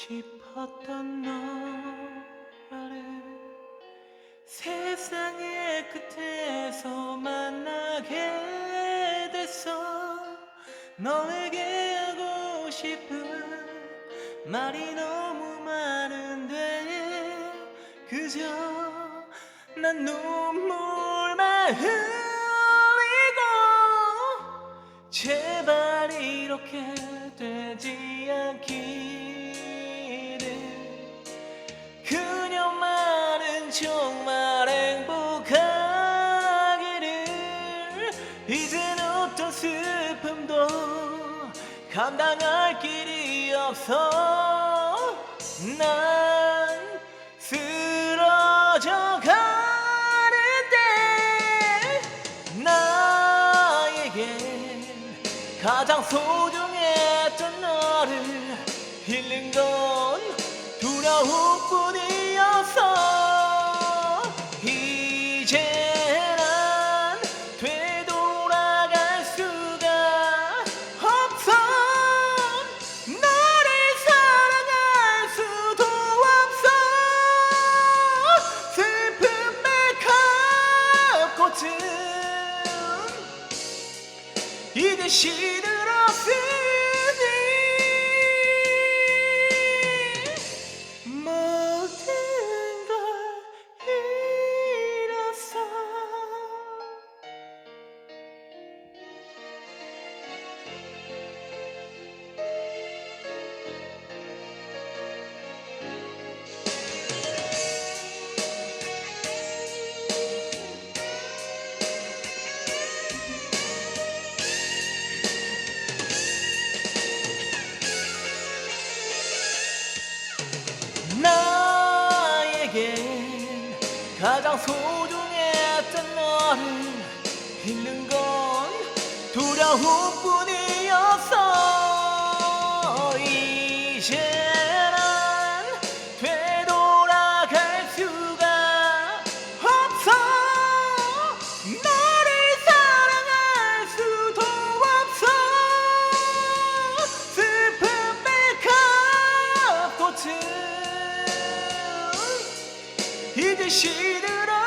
싶었던 너를 세상의 끝에서 만나게 됐어. 너에게 하고 싶은 말이 너무 많은데 그저 난 눈물만 흘리고 제발 이렇게 되지 않기 정말 행복하기를. 이젠 어떤 슬픔도 감당할 길이 없어. 난 쓰러져 가는데 나에겐 가장 소중했던 너를 잃는 건 두려움뿐이었어 이 가장 소중했던 너를 잃는 건 두려움뿐이었어 이제 진실을